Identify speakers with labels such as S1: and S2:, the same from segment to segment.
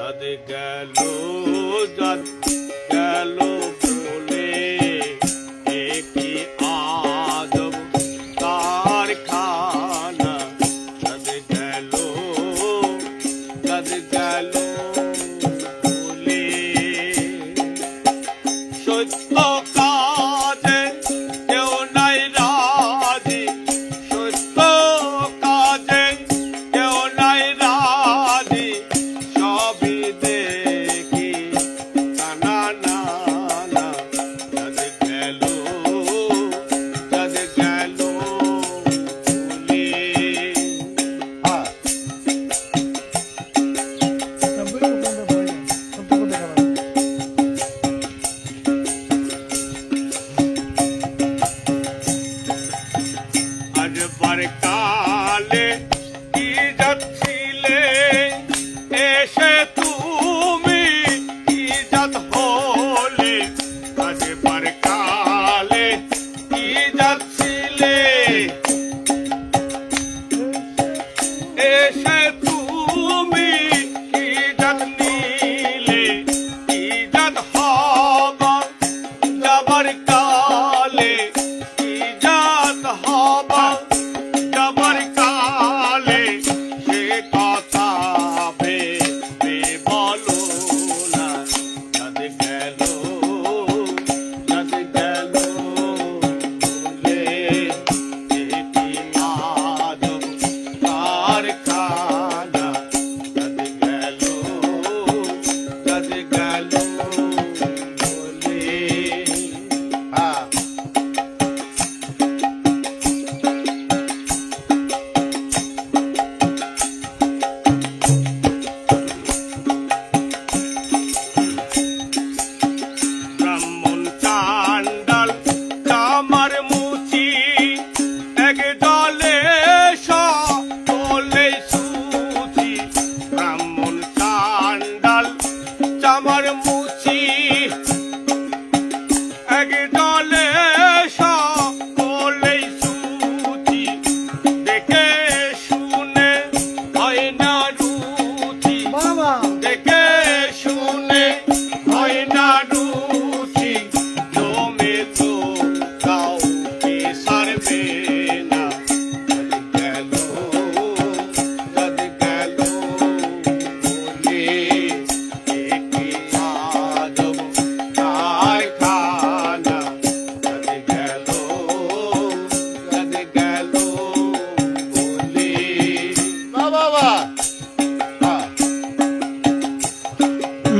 S1: যাদ গেল যাদ গেল
S2: பாடிக்க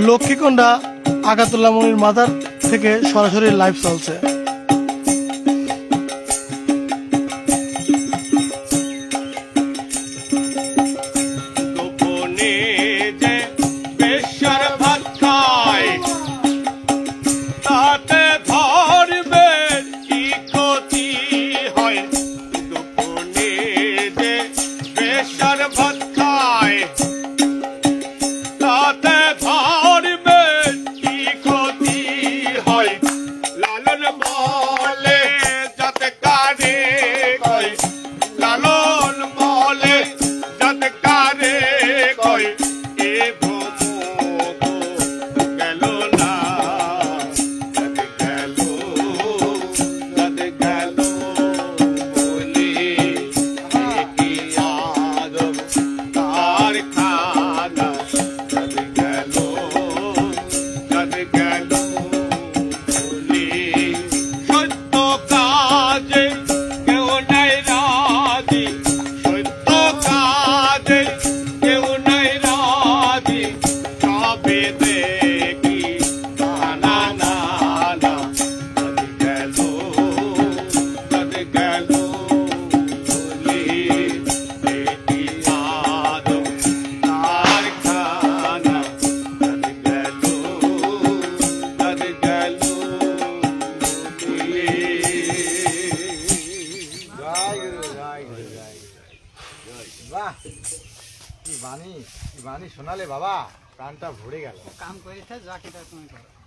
S3: লক্ষ্মীকন্ডা আগাতুল্লামনির মাদার থেকে সরাসরি লাইভ চলছে।
S2: বাহ, কি বাণী কি বাণী শোনালে বাবা, প্রাণটা ভরে গেল।
S4: কাম করেছে যা কেটা তুমি করো।